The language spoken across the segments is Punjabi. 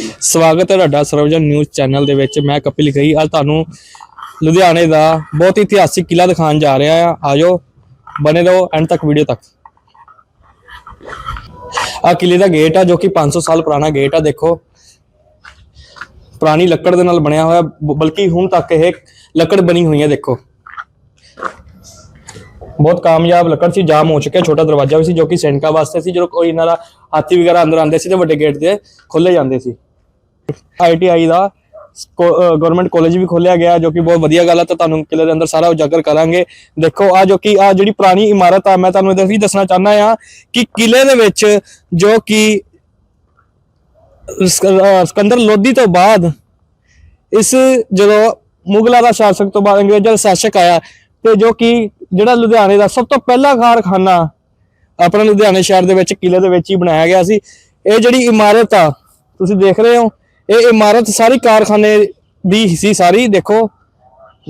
ਸਵਾਗਤ ਹੈ ਤੁਹਾਡਾ ਸਰਵਜਨ ਨਿਊਜ਼ ਚੈਨਲ ਦੇ ਵਿੱਚ। ਮੈਂ ਕਪਿਲ ਗਈ। ਅੱਜ ਤੁਹਾਨੂੰ ਲੁਧਿਆਣੇ ਦਾ ਬਹੁਤ ਹੀ ਇਤਿਹਾਸਿਕ ਕਿਲਾ ਦਿਖਾਉਣ ਜਾ ਰਿਹਾ ਆ ਆਜੋ ਬਨੇ ਰਹੋ ਐਂਡ ਤੱਕ ਵੀਡੀਓ ਤੱਕ। ਆ ਕਿਲੇ ਦਾ ਗੇਟ ਆ ਜੋ ਕਿ 500 ਸਾਲ ਪੁਰਾਣਾ ਗੇਟ ਆ, ਦੇਖੋ। ਪੁਰਾਣੀ ਲੱਕੜ ਦੇ ਨਾਲ ਬਣਿਆ ਹੋਇਆ ਬਲਕਿ ਹੁਣ ਤੱਕ ਇਹ ਲੱਕੜ ਬਣੀ ਹੋਈ ਹੈ, ਦੇਖੋ। ਬਹੁਤ ਕਾਮਯਾਬ ਲੱਕੜ ਸੀ, ਜਾਮ ਹੋ ਚੁੱਕਿਆ, ਛੋਟਾ ਦਰਵਾਜ਼ਾ ਵੀ ਸੀ ਜੋ ਕਿ ਸੈਨਿਕਾਂ ਵਾਸਤੇ ਸੀ, ਜਦੋਂ ਕੋਈ ਇਹਨਾਂ ਦਾ ਹਾਥੀ ਵਗੈਰਾ ਅੰਦਰ ਆਉਂਦੇ ਸੀ ਤੇ ਵੱਡੇ ਗੇਟ ਦੇ ਖੋਲੇ ਜਾਂਦੇ ਸੀ। ਆਈਟੀਆਈ ਦਾ ਗਵਰਨਮੈਂਟ ਕਾਲਜ ਵੀ ਖੋਲਿਆ ਗਿਆ, ਜੋ ਕਿ ਬਹੁਤ ਵਧੀਆ ਗੱਲ ਹੈ ਤਾਂ ਤੁਹਾਨੂੰ ਕਿਲੇ ਦੇ ਅੰਦਰ ਸਾਰਾ ਉਜਾਗਰ ਕਰਾਂਗੇ। ਦੇਖੋ, ਆ ਜੋ ਕਿ ਆ ਜਿਹੜੀ ਪੁਰਾਣੀ ਇਮਾਰਤ ਆ, ਮੈਂ ਤੁਹਾਨੂੰ ਇਹਦਾ ਵੀ ਦੱਸਣਾ ਚਾਹੁੰਦਾ ਆ ਕਿ ਕਿਲੇ ਦੇ ਵਿੱਚ ਜੋ ਕਿ ਸਿਕੰਦਰ ਲੋਧੀ ਤੋਂ ਬਾਅਦ ਇਸ ਜਦੋਂ ਮੁਗਲਾਂ ਦਾ ਸ਼ਾਸਕ ਤੋਂ ਬਾਅਦ ਅੰਗਰੇਜ਼ਾਂ ਦਾ ਸ਼ਾਸਕ ਆਇਆ, ਤੇ ਜੋ ਕਿ ਜਿਹੜਾ ਲੁਧਿਆਣੇ ਦਾ ਸਭ ਤੋਂ ਪਹਿਲਾ ਕਾਰਖਾਨਾ ਆਪਣਾ ਲੁਧਿਆਣੇ ਸ਼ਹਿਰ ਦੇ ਵਿੱਚ ਕਿਲੇ ਦੇ ਵਿੱਚ ਹੀ ਬਣਾਇਆ ਗਿਆ ਸੀ। ਇਹ ਜਿਹੜੀ ਇਮਾਰਤ ਆ, ਤੁਸੀਂ ਦੇਖ ਰਹੇ ਹੋ ਇਹ ਇਮਾਰਤ ਸਾਰੀ ਕਾਰਖਾਨੇ ਦੀ ਸੀ, ਸਾਰੀ ਦੇਖੋ,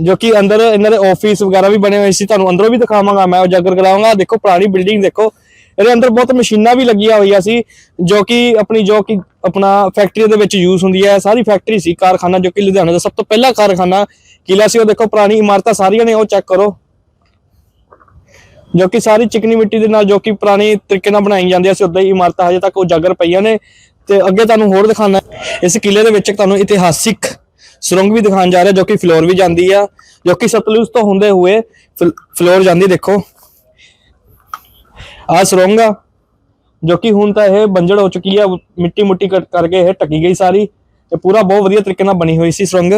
ਜੋ ਕਿ ਅੰਦਰ ਇਹਨਾਂ ਦੇ ਆਫਿਸ ਵਗੈਰਾ ਵੀ ਬਣੇ ਹੋਏ ਸੀ, ਤੁਹਾਨੂੰ ਅੰਦਰੋਂ ਵੀ ਦਿਖਾਵਾਂਗਾ ਮੈਂ ਉਜਾਗਰ ਕਰਾਵਾਂਗਾ ਦੇਖੋ, ਪੁਰਾਣੀ ਬਿਲਡਿੰਗ ਦੇਖੋ, ਇਹਦੇ ਅੰਦਰ ਬਹੁਤ ਮਸ਼ੀਨਾਂ ਵੀ ਲੱਗੀਆਂ ਹੋਈਆਂ ਸੀ, ਜੋ ਕਿ ਆਪਣੀ, ਜੋ ਕਿ ਆਪਣਾ ਫੈਕਟਰੀ ਦੇ ਵਿੱਚ ਯੂਜ਼ ਹੁੰਦੀ ਹੈ। ਸਾਰੀ ਫੈਕਟਰੀ ਸੀ, ਕਾਰਖਾਨਾ ਜੋ ਕਿ ਲੁਧਿਆਣੇ ਦਾ ਸਭ ਤੋਂ ਪਹਿਲਾ ਕਾਰਖਾਨਾ ਕਿਲਾ ਸੀ, ਉਹ ਦੇਖੋ, ਪੁਰਾਣੀ ਇਮਾਰਤਾਂ ਸਾਰੀਆਂ ਨੇ, ਉਹ ਚੈੱਕ ਕਰੋ। ਜੋ ਕਿ ਸਾਰੀ ਚਿਕਨੀ ਮਿੱਟੀ ਦੇ ਨਾਲ, ਜੋ ਕਿ ਪੁਰਾਣੇ ਤਰੀਕੇ ਨਾਲ ਬਣਾਈ ਜਾਂਦੀਆਂ ਸੀ, ਉਦਾਂ ਹੀ ਇਮਾਰਤਾਂ ਹਜੇ ਤੱਕ ਉਜਾਗਰ ਪਈਆਂ ਨੇ। ਤੇ ਅੱਗੇ ਤੁਹਾਨੂੰ ਹੋਰ ਦਿਖਾਣਾ ਇਸ ਕਿਲੇ ਦੇ ਵਿੱਚ ਤੁਹਾਨੂੰ ਇਤਿਹਾਸਿਕ ਸੁਰੰਗ ਵੀ ਦਿਖਾਉਣ ਜਾ ਰਿਹਾ, ਜੋ ਕਿ ਫਲੋਰ ਵੀ ਜਾਂਦੀ ਆ, ਜੋ ਕਿ ਸਤਲੁਜ ਤੋਂ ਹੁੰਦੇ ਹੋਏ ਫਲ- ਫਲੋਰ ਜਾਂਦੀ, ਦੇਖੋ। ਆ ਸੁਰੰਗ ਆ, ਜੋ ਕਿ ਹੁਣ ਤਾਂ ਇਹ ਬੰਜੜ ਹੋ ਚੁੱਕੀ ਆ ਮਿੱਟੀ ਮੁੱਟੀ ਕਰਕੇ ਇਹ ਟੱਕੀ ਗਈ ਸਾਰੀ ਤੇ ਪੂਰਾ ਬਹੁਤ ਵਧੀਆ ਤਰੀਕੇ ਨਾਲ ਬਣੀ ਹੋਈ ਸੀ ਸੁਰੰਗ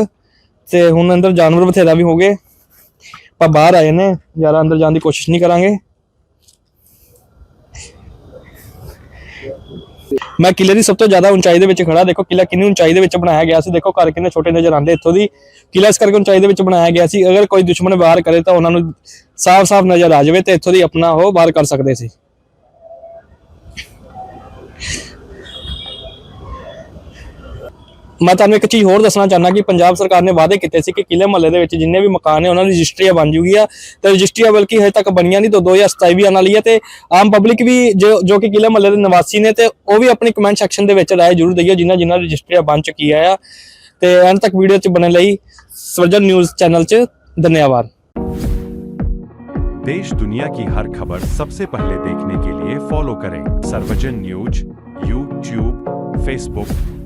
ਤੇ ਹੁਣ ਅੰਦਰ ਜਾਨਵਰ ਬਥੇਰਾ ਵੀ ਹੋ ਗਏ। ਆਪਾਂ ਬਾਹਰ ਆਏ ਨੇ, ਜ਼ਿਆਦਾ ਅੰਦਰ ਜਾਣ ਦੀ ਕੋਸ਼ਿਸ਼ ਨਹੀਂ ਕਰਾਂਗੇ। ਮੈਂ ਕਿਲੇ ਦੀ ਸਭ ਤੋਂ ਜ਼ਿਆਦਾ ਉਚਾਈ ਦੇ ਵਿੱਚ ਖੜਾ, ਦੇਖੋ ਕਿਲਾ ਕਿੰਨੀ ਉਚਾਈ ਦੇ ਵਿੱਚ ਬਣਾਇਆ ਗਿਆ ਸੀ, ਦੇਖੋ ਘਰ ਕਿੰਨੇ ਛੋਟੇ ਨਜ਼ਰ ਆਉਂਦੇ ਇੱਥੋਂ ਦੀ। ਕਿਲਾ ਇਸ ਕਰਕੇ ਉਚਾਈ ਦੇ ਵਿੱਚ ਬਣਾਇਆ ਗਿਆ ਸੀ, ਅਗਰ ਕੋਈ ਦੁਸ਼ਮਣ ਵਾਰ ਕਰੇ ਤਾਂ ਉਹਨਾਂ ਨੂੰ ਸਾਫ਼-ਸਾਫ਼ ਨਜ਼ਰ ਆ ਜਾਵੇ ਤੇ ਇੱਥੋਂ ਦੀ ਆਪਣਾ ਉਹ ਵਾਰ ਕਰ ਸਕਦੇ ਸੀ। ਮੈਂ ਤੁਹਾਨੂੰ ਇੱਕ ਚੀਜ਼ ਹੋਰ ਦੱਸਣਾ ਚਾਹੁੰਦਾ ਕਿ ਪੰਜਾਬ ਸਰਕਾਰ ਨੇ ਵਾਅਦੇ ਕੀਤੇ ਸੀ ਕਿ ਕਿਲੇ ਮਹੱਲੇ ਦੇ ਵਿੱਚ ਜਿੰਨੇ ਵੀ ਮਕਾਨ ਨੇ ਉਹਨਾਂ ਦੀ ਰਜਿਸਟਰੀਆਂ ਬਣ ਜੂਗੀ ਆ ਤੇ ਰਜਿਸਟਰੀਆਂ ਬਲਕਿ ਹਜੇ ਤੱਕ ਬਣੀਆਂ ਨਹੀਂ ਤਾਂ 2027 ਵੀ ਆਉਣ ਵਾਲੀ ਹੈ ਤੇ ਆਮ ਪਬਲਿਕ ਵੀ ਜੋ ਜੋ ਕਿ ਕਿਲੇ ਮਹੱਲੇ ਦੇ ਨਿਵਾਸੀ ਨੇ ਤੇ ਉਹ ਵੀ ਆਪਣੀ ਕਮੈਂਟ ਸੈਕਸ਼ਨ ਦੇ ਵਿੱਚ ਰਾਏ ਜ਼ਰੂਰ ਦਈਓ ਜਿਨ੍ਹਾਂ ਜਿਨ੍ਹਾਂ ਰਜਿਸਟਰੀਆਂ ਬਣ ਚੁੱਕੀ ਆ ਤੇ ਐਂਡ ਤੱਕ ਵੀਡੀਓ ਚ ਬਣਨ ਲਈ ਸਵਰਜਨ ਨਿਊਜ਼ ਚੈਨਲ ਚ ਧੰਨਵਾਦ देश दुनिया की हर खबर सबसे पहले देखने के लिए फॉलो करें सर्वजन न्यूज यूट्यूब फेसबुक